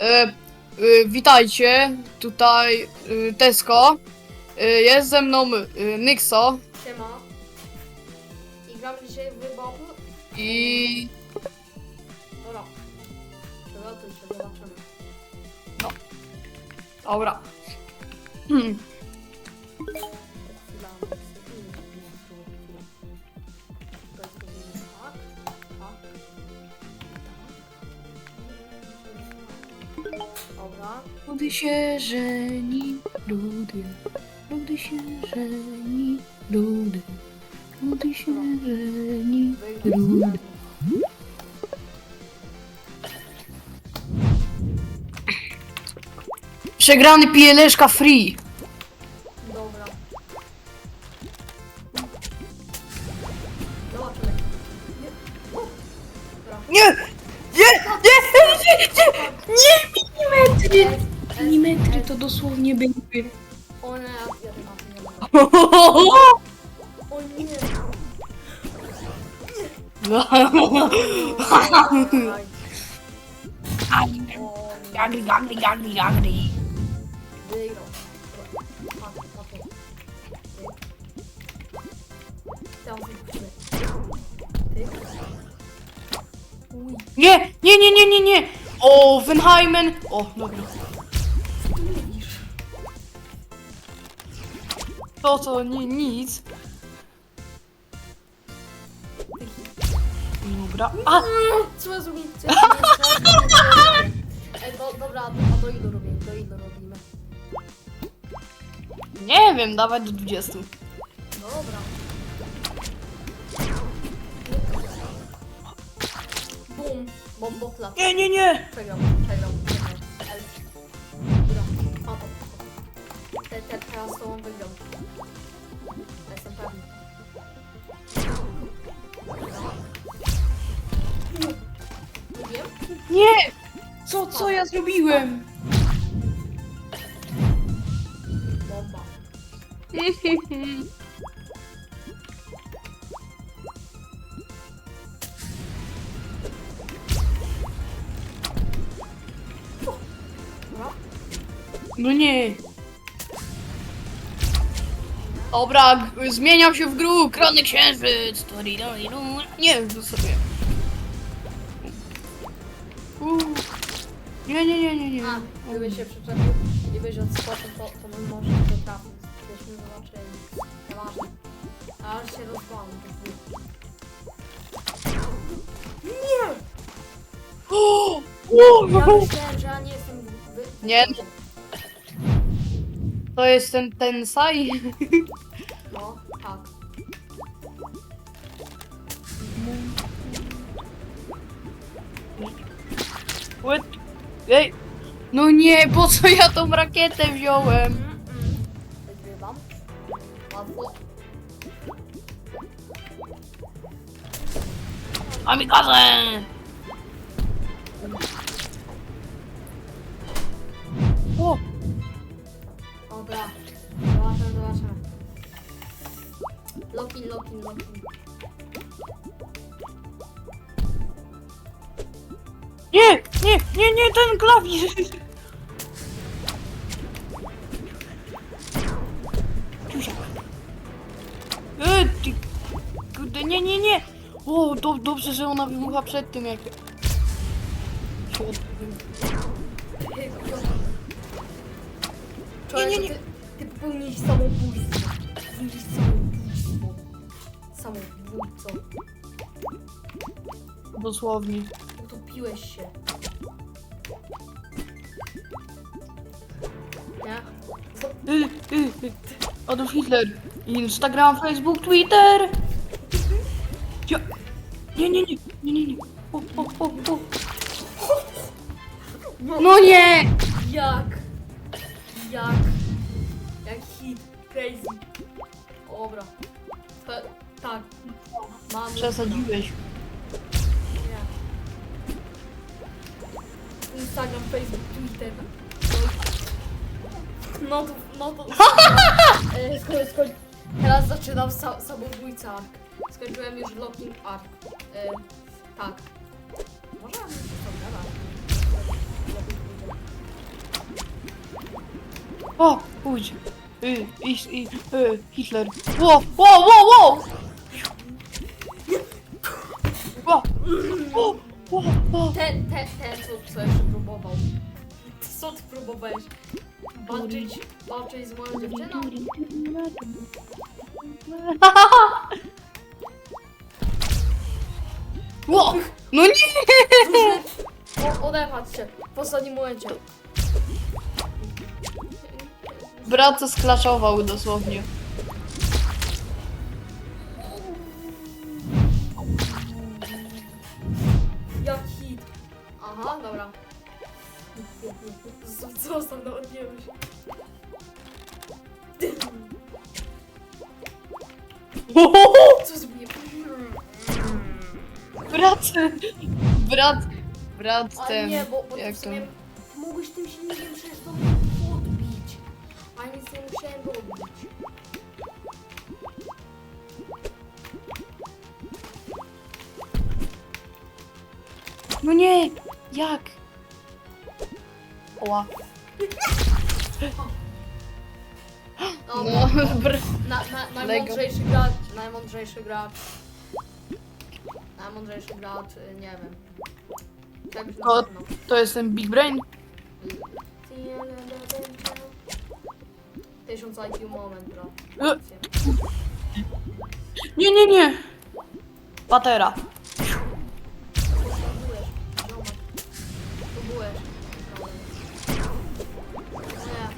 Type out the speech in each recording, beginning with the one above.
E, e, witajcie, tutaj e, Tesco. E, jest ze mną e, Nyxo Siema. I gramy dzisiaj w Bubble. i... Dobra. Przygotuj się, zobaczymy. Dobra. Hmm. Dobra. Ludy się żeni, ludy. Ludy się żeni, ludy. Ludy się żeni, ludy. Przegrany pije leszka free. To dosłownie były. O nie, ja tym nie mam. O nie. Aj. O nie. Gagri, gagri, gagri, gagri. Wygrał. Patrz, patrz. Teraz wygramy. Ty. Uj, Nie! Nie, nie, nie, nie, nie! O, Wenheimen! O, dobra. To to nie, nic. Dobra. A! Co ja zrobić? Co ja zrobić? Ej, do, dobra, a do ilu robimy? Do ilu robimy? Nie wiem, dawać do 20. Dobra. Bum, bombo klap. Nie, nie, nie! Przegrał, przegrał, teraz to on wygrał. Ja Jestem pewny. Nie wiem. Nie! Co, co ja zrobiłem? Bomba. No nie. Dobra, g- zmieniał się w grу, krony księżyc. Nie, to sobie. Uuu. Nie, nie, nie, nie, nie. A, gdyby się przyczepił i byś odskoczył, to, to bym może nie trafił. Byśmy zobaczyli. Nieważne. A aż się rozwalam. Nie! O, Ja o, myślałem, że ja nie jestem wy... Nie. To jest ten, ten saj. No, tak. What? Ej. No nie, po co ja tą rakietę wziąłem? Wygrywam. Łatwo. Amigazę! O, Dobra. Zobaczymy, zobaczymy. Lokin, lokin, lokin. nie, nie, nie, nie, ten klawisz. Ciusiak. E, ty, kurde, nie, nie, nie. O, do, dobrze, że ona wybucha przed tym, jak... Człowiek, nie, nie. Ty, ty popełniłeś samobójstwo. Popełniłeś samobójstwo. Samobójco. Dosłownie. Utopiłeś się. Nie? Co? Y, y, y. Adolf Hitler. Instagram, Facebook, Twitter. Ja. Nie, nie, nie, nie, nie, nie. O, o, o, o. No nie! Jak? Jak? Jak hit. Crazy. Dobra. Te, tak. Mam. Przesadziłeś. Nie. Instagram, Facebook, Twitter. No to, no to. e, sko, sko, teraz zaczynam sa, samobójca ark. Skończyłem już locking ark. E, tak. Może ja bym się O, pójdź. Y, i, i, y, Hitler. Ło, ło, ło, ło! Ło, ło, ło, ło. Ten, ten, ten, co, co jeszcze próbował. Co ty próbowałeś? Walczyć, walczyć z moją dziewczyną? Ło, no nie! O, odebrać się w ostatnim momencie. Brat to sklaczował dosłownie. Jak hit. Aha, dobra. Z- odbiłem się. Co zrobiłem? Brat, brat, brat Ale ten, nie, bo, bo jak w to... sumie tym silnikiem. No nie, jak? Oła. No, No, br... na, na, najmądrzejszy gracz, najmądrzejszy gracz. Najmądrzejszy gracz, y, nie wiem. Tak To- pewno. to jest ten Big Brain. Tysiąc IQ moment, bro. E. Nie, nie, nie. Patera. Próbujesz, ziomek. Próbujesz. Nie.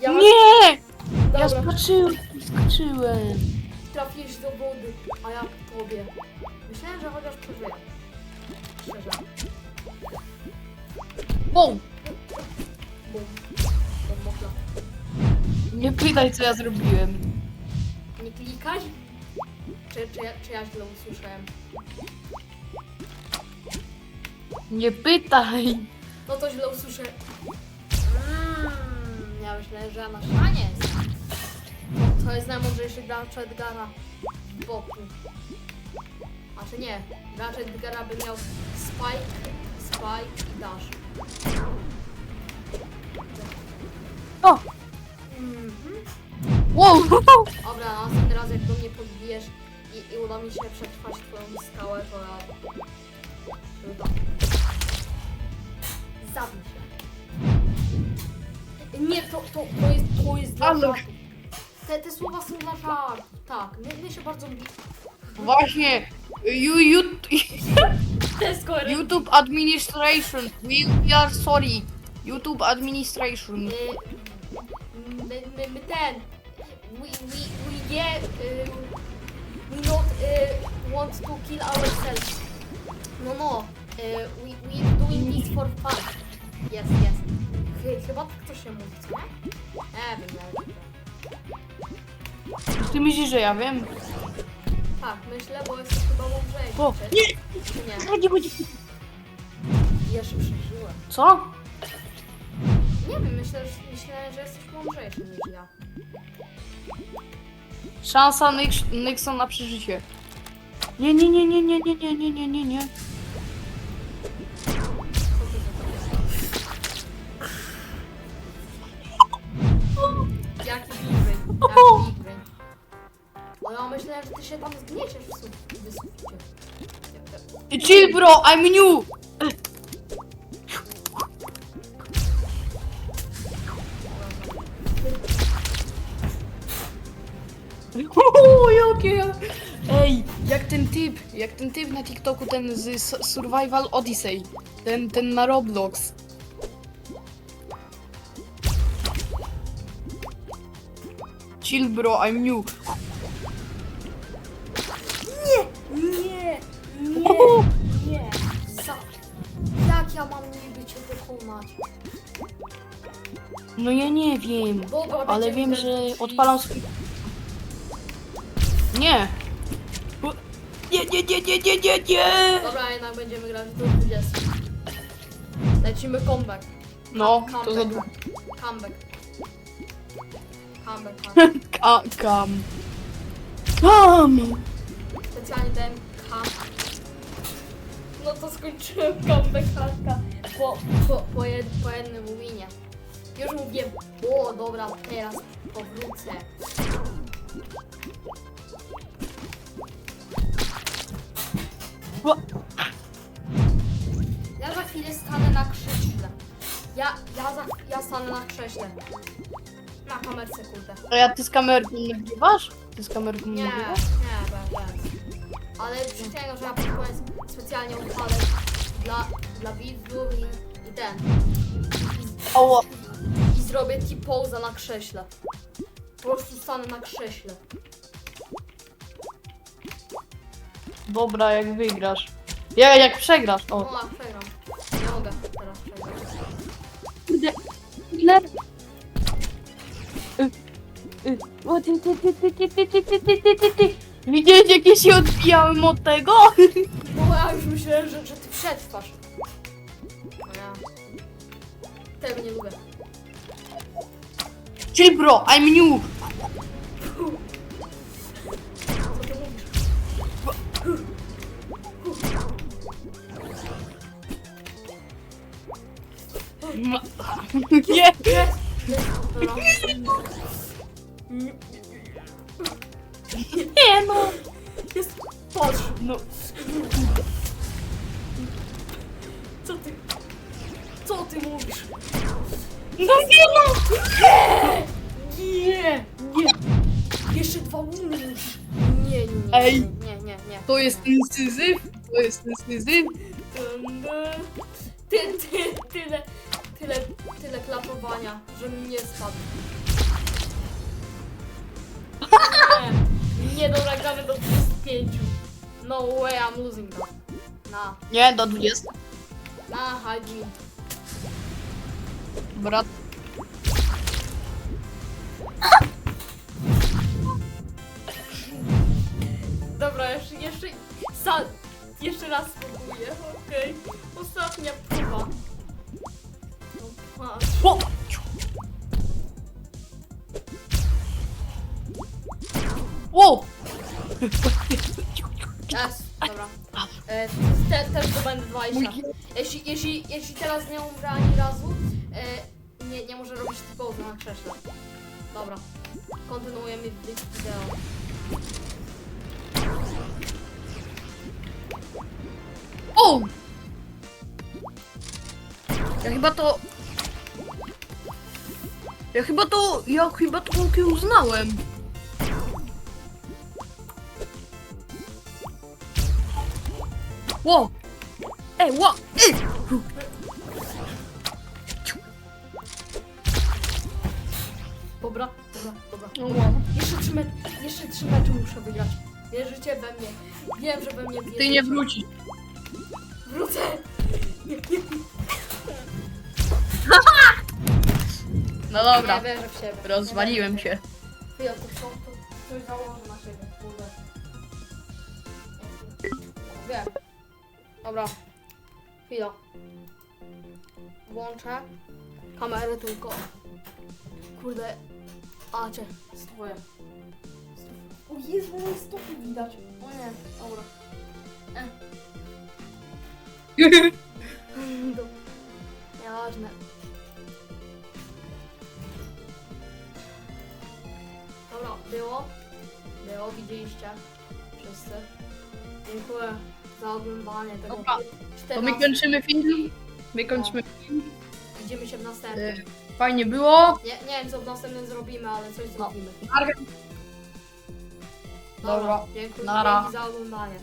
Ja Nie! Ja Dobra, skoczyłem, skoczyłem. trafiłeś do wody, a jak tobie. Myślałem, że chociaż przeżyję. Wow, nie pytaj co ja zrobiłem. Nie klikać? Czy, czy, ja, czy ja źle usłyszałem? Nie pytaj. No to źle usłyszę. Mm, ja myślę, że na szanie jest. To jest najmądrzejszy gracz Edgara w boku. A czy nie? Gracz Edgara by miał Spike, Spike i Dash. O, Mhm. wow. Dobra, następny raz jak do mnie podbijesz i, i uda mi się przetrwać twoją skałę, to ja... tak. Zabij się. Nie, to, to, to jest, to jest dla Ale-. Te, te słowa są dla żartu. Tak, my, my się bardzo... Właśnie. You, you, Jest YouTube administration. We, we are sorry. YouTube administration. Y, My, my, my ten... We, we, we get... Y, we not y, want to kill ourselves. No, no. Y, we, we doing this for fun. Yes, yes. Chy- Chyba tak to się mówi, co nie? Nie wiem, nie Ty myślisz, że ja wiem? Tak, myślę, bo jesteś chyba mądrzejszy. O, nie. Nie? Chodzi, chodzi. Jeszcze przeżyłem. Co? Nie wiem, myślę, że, myślę, że jesteś mądrzejszy niż ja. Szansa Nyx- Nixon na przeżycie. Nie, nie, nie, nie, nie, nie, nie, nie, nie, nie, nie. Że ty się tam zgnieciesz w su-. Chill bro, I'm new. Uuu, jakie... Ej, jak ten typ, jak ten typ na TikToku, ten z Survival Odyssey. Ten, ten na Roblox. Chill bro, I'm new. Uuu. nie. Za... Jak ja mam niby cię pokonać? No ja nie wiem, Dobra, ale będziemy wiem, że w odpalam swój... Nie. U- Nie, nie, nie, nie, nie, nie, nie. Dobra, jednak będziemy grać do 20. Lecimy comeback. No, comeback. to za długo. Comeback. Comeback, comeback. Ka kam. Kam. Specjalnie ten kam. No to skończyłem comebackarka po, po, po, jed, po jednym winie. Już mówię, o dobra, teraz powrócę. Ja za chwilę stanę na krześle. Ja, ja, za, ja stanę na krześle. Na kamerce, kurde. A ja ty z kamerką nagrywasz? Ty z kamerką Nie, nie, nagrywasz? Ale przyczyniam, że na przykład specjalnie odpalę dla, dla widzów i, i ten. Ała. I zrobię T-poza na krześle. Po prostu stanę na krześle. Dobra, jak wygrasz. Ja, jak przegrasz, No, o. a przegram. Nie mogę teraz przegrać. Kurde, Hitler. Y, y, o, ty, ty, ty, ty, ty, ty, ty, ty, ty, ty, ty, ty. Widziałeś, jak ja się odbijałem od tego? No ja już myślałem, że, że ty przetrwasz. Ja. Tego nie lubię. Chill bro, I'm new. Co ty mówisz? No nie no. Nie! Nie! Jeszcze dwa łuny już! Nie, nie, nie. Ej. Nie, nie, nie. To jest ten syzyf? To jest ten syzyf? Ty, ty, tyle, tyle, tyle klapowania, że mi nie spadł. Nie, nie dobra, gramy do 25. No way, I'm losing that. Na, Nie, do 20. na, Haji. Brat. Dobra, jeszcze, jeszcze, sa, jeszcze raz spróbuję, okej. Ostatnia próba. No patrz. O! Wow! Jest, dobra. E, te, też to będę 20. Mój- Jeśli, jeśli, jeśli teraz nie umrę ani razu, e, nie, nie może robić typowo na krześle. Dobra. Kontynuujemy wi- wideo. O! Ja chyba to... Ja chyba to... Ja chyba to uznałem. Ło! Ej, ło! Ej! No, ło. Jeszcze trzy, me- jeszcze trzy mecze muszę wygrać. Wierzycie we mnie. Wiem, że we mnie wierzycie. Ty nie wrócisz. Wrócę! Nie, nie, No dobra, nie wierzę w siebie. rozwaliłem się. Chwila, to, to, to coś założę na siebie, kurde. Wiem. Dobra. Chwila. Włączę kamerę tylko. Kurde. A, cię, stoję. O Jezu, moje stopy widać. O nie, dobra. E. Do- Nieważne. Dobra, było. Było, widzieliście. Wszyscy. Dziękuję za oglądanie tego. Dobra, To my 14. kończymy film. My kończymy film. Widzimy się w następnym. Fajnie było. Nie, nie wiem co w następnym zrobimy, ale coś zrobimy. Dobra. Dziękuję Nara. dzięki za oglądanie.